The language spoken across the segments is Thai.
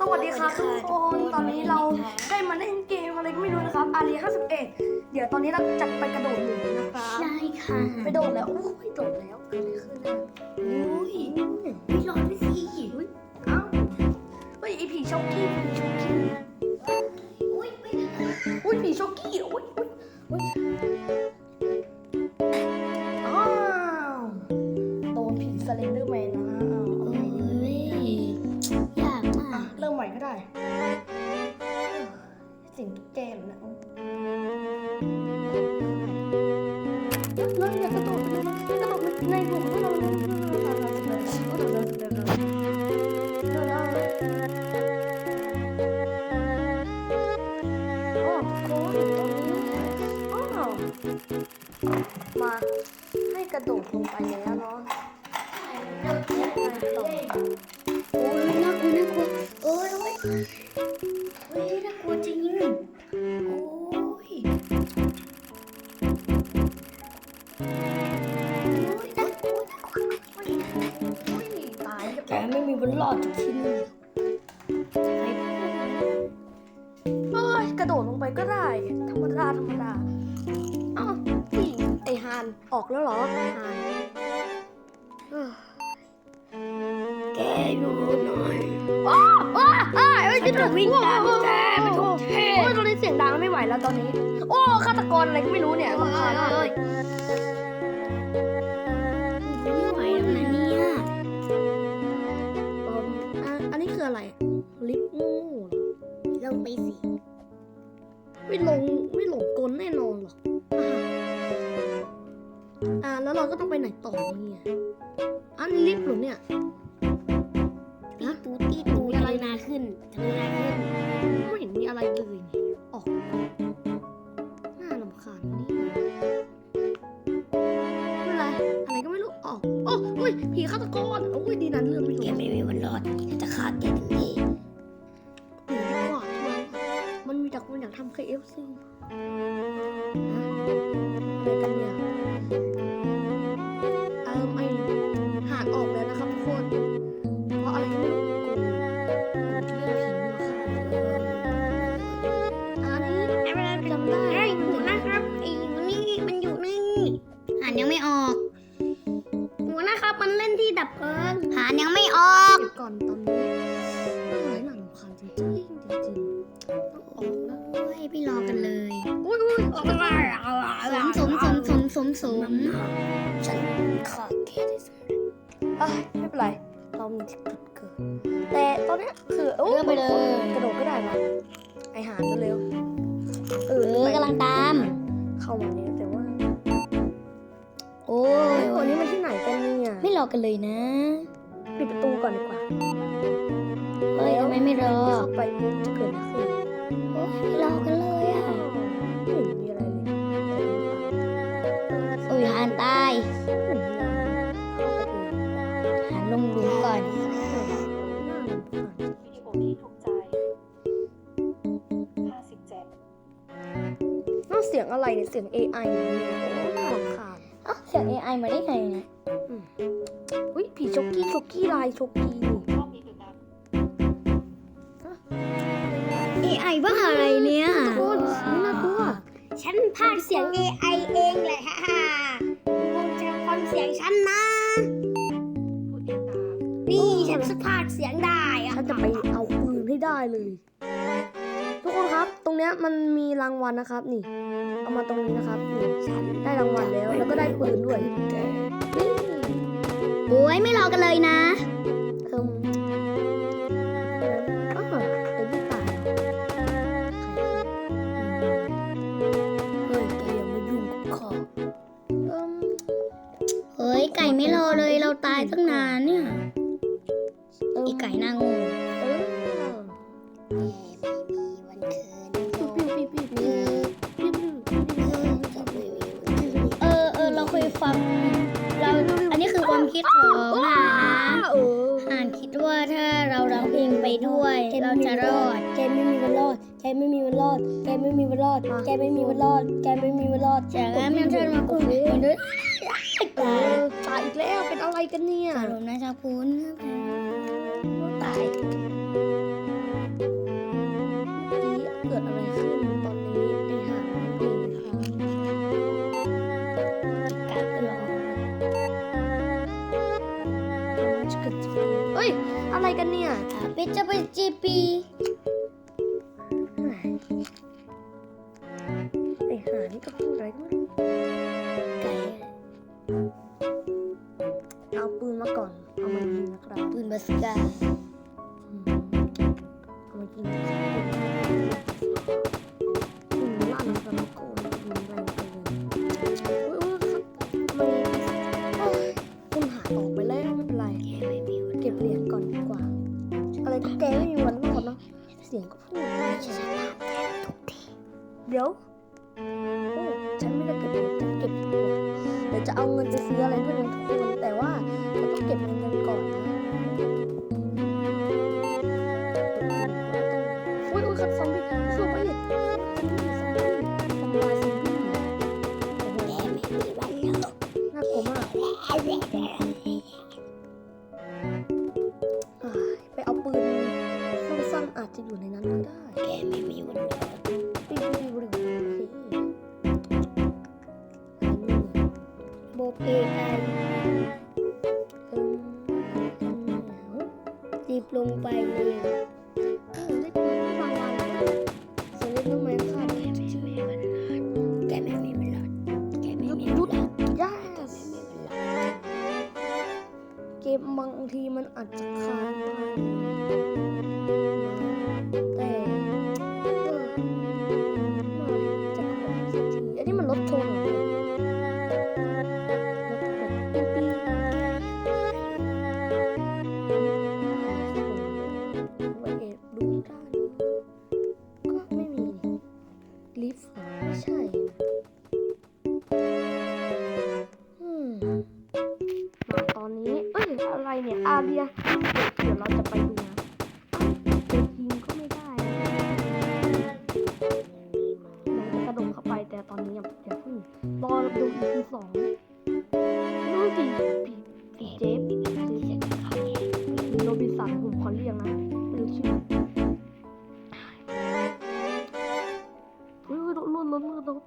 สวัสดีครับทุกคนตอนนี้เราได้มาเล่นเกมอะไรก็ไม่รู้นะครับอารี51เดี๋ยวตอนนี้เราจะไปกระโดดหลุมนะครับใช่ค่ะไปโดดแล้วโอ้ยโดดแล้วเกิดอะไรขึ้นนะอุ้ยไม่รอดไม่สิเอ้าเฮ้ยไอผีช็อกกี้ผีช็อกกี้ โอ้ยน่ากลัวน่ากลัวโอ้ยโอ้ยโอ้ยน่ากลัวจริงโอ้ยโอ้ยน่ากลัวน่ากลัวโอุ้ยตายแกไม่มีวันรอดจากที่นี่เอ้ยกระโดดลงไปก็ได้ธรรมดาธรรมดาอ้าพี่ไอฮานออกแล้วเหรอฮาน เอ้อแกอยู่หน่อยอ้าวอ้าวอ้าวเอ้ยฉันจะวิ่งตามแกไปทุกที่โอ้ยตอนนี้เสียงดังไม่ไหวแล้วตอนนี้ โอ้ฆาตกรอะไรก็ไม่รู้เนี่ยรำคาญมากเอ้ยไม่ไหวแล้วนะเนี่ยเอิ่มอะอันนี้คืออะไร ลิฟต์งูเหรอ ลงไปสิ ไม่ลงไม่หลงกลแน่นอนหรอกอ่าอ่าแล้วเราก็ต้องไปไหนต่อเนี่ย อันนี้ลิฟต์เหรอเนี่ย ตีตูตีตูทำไมนาขึ้นทำไมนาขึ้น ไม่เห็นมีอะไรเลยนี่ออกน่าลำคาญนี่ไม่เป็นไร อะไรก็ไม่รู้ออกโอ้อุ้ยผีฆาตกรโอ้ยดีนั้นเรื่องไม่แกรู้ไม่มีวันรอดฉันจะฆ่าแกทันทีหนีดีกว่าทำไมมันมีแต่คนอยากทำ KFC ฮะอะไรกันเนี่ย พี่รอกันเลยอุ้ยอุ้ยออกมาสมสมสมสมสมสมฉันฆ่าแกได้สำเร็จเอ้ยไม่เป็นไร เรามีจุดเกิดแต่ตอนเนี้ยคือโอ้เลื่อนไปเลย กระโดดก็ได้มาไอหานเร็วๆเอเอออกำลังตาม เข้ามาเนี่ยแต่ว่า โอ้เฮ้ยยวันนี้มันที่ไหนกันเนี่ยไม่รอกันเลยนะ ปิดประตูก่อนดีกว่าเฮ้ยทำไมไม่รอเข้าไปปุ๊บจะเกิดอะไรขึ้นโอ้ย ไม่รอกันเลยอะไม่เห็นมีอะไรเลยโอ้ยหานตายไม่เห็นมีอะไรเข้าไปเองหานลงหลุมก่อนน่ารำคาญวิดีโอนี้ถูกใจ57น่าเสียงอะไรเนี่ยเสียง AI เนี่ยโอ้น่ารำคาญเอ้าเสียง AI มาได้ไงเนี่ยอุ้ยผีช็อกกี้ช็อกกี้ลายช็อกกี้ AI บ้าอะไรเนี่ยโคตรไม่น่ากลัว ฉันพากย์เสียง AI เองแหละฮ่าฮ่าคงจะฟังเสียงฉันนะผู้ติดตามนี่ฉันจะพากย์เสียงได้อะฉันจะไปเอาปืนให้ได้เลย ทุกคนครับ ตรงเนี้ยมันมีรางวัลนะครับนี่ เอามาตรงนี้นะครับนี่ฉันได้รางวัลแล้ว แล้วก็ได้ปืนด้วยนี่โอ้ยไม่รอกันเลยนะ ไก่ไม่รอเลยเราตายตั้งนานเนี่ยเอิมอีไก่หน้างูเออไม่มีวันคืนปิ้วปิ้วปิ้วปิ้วปิ้วปิ้วปิ้วเออเออเราเคยฟังเราอันนี้คือความคิดของหาเอออ่านคิดว่าถ้าเราร้องเพลงไปด้วย เราจะรอด แกไม่มีวันรอด แกไม่มีวันรอด แกไม่มีวันรอด แกไม่มีวันรอด แกไม่มีวันรอดจากนั้นมันเชิญมาคุยกันด้วย ตายอีกแล้วเป็นอะไรกันเนี่ยอารมนะยชาคุณตายเกิดอะไรขึ้นตอนนี้ไปหาดูค่ะการไปลองเฮ้ย อะไรกันเนี่ยเปจะเปจีปีไปหานี่ก็พูดอะไรก็ไม่รู้ เอาปืนมาก่อน เอามายิงนะครับปืนบาสกาอืมเอามายิงปืนลั่นกันแล้วก็ยิงแรงเกินโอ้ยโอ้ยครับทำไมโอ้ยคุณหายออกไปแล้วไม่เป็นไรแกไม่มีวันเก็บเหรียญก่อนดีกว่า อะไรก็แกไม่มีวันรอดเนอะเสียงก็พูดจะสตาร์ทแกทุกทีเดี๋ยว จะซื้ออะไรด้วยนทุกคนแต่ว่าเราต้องเก็บเงินกันก่อนนะโอ้ยโอ้ยครับซอมบี้เข้าไปเลยซอมบี้ซอมบี้โอ้โหแกไม่มีวันเลิกน่ากลัวมากไปเอาปืนสั้นๆอาจจะอยู่ใน อเอิ่มทำแล้วรีบลงไปเลยเออได้ปืนรางวัลสำเร็จแล้วไมครับแกไม่มีวันเลิกแกไม่มีวันเลิกแกไม่มีหยุวันดเลิกย่าไม่มีวันเลิกเกมบางทีมันอาจจะค้าง เอ้ยอะไรเนี่ยอาเรียเดี๋ยวเราจะไปดูนะเอ้าจะยิงก็ไม่ได้เราจะกระโดดเข้าไปแต่ตอนนี้ย่าอย่าเพิ่งรอดู EP สองนู่นสิพี่พี่เจฟเจฟโรบินสันผมขอเรียกนะไม่รู้ชื่อเฮ้ยรถรถรถรถ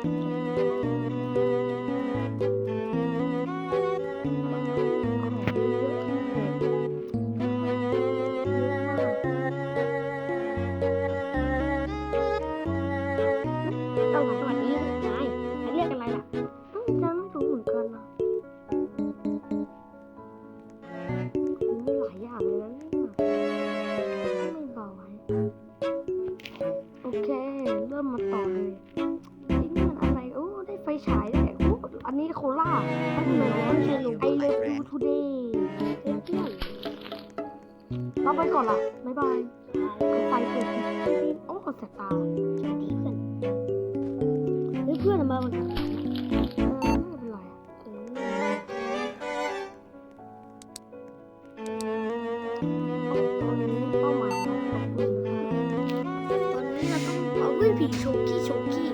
เอ ไปก่อนล่ะบายบายไปเปิดโอ้กดแสบตาดีเพื่อนเฮ้ยเพื่อนมาเหมือนกันผีโชกี้โชกี้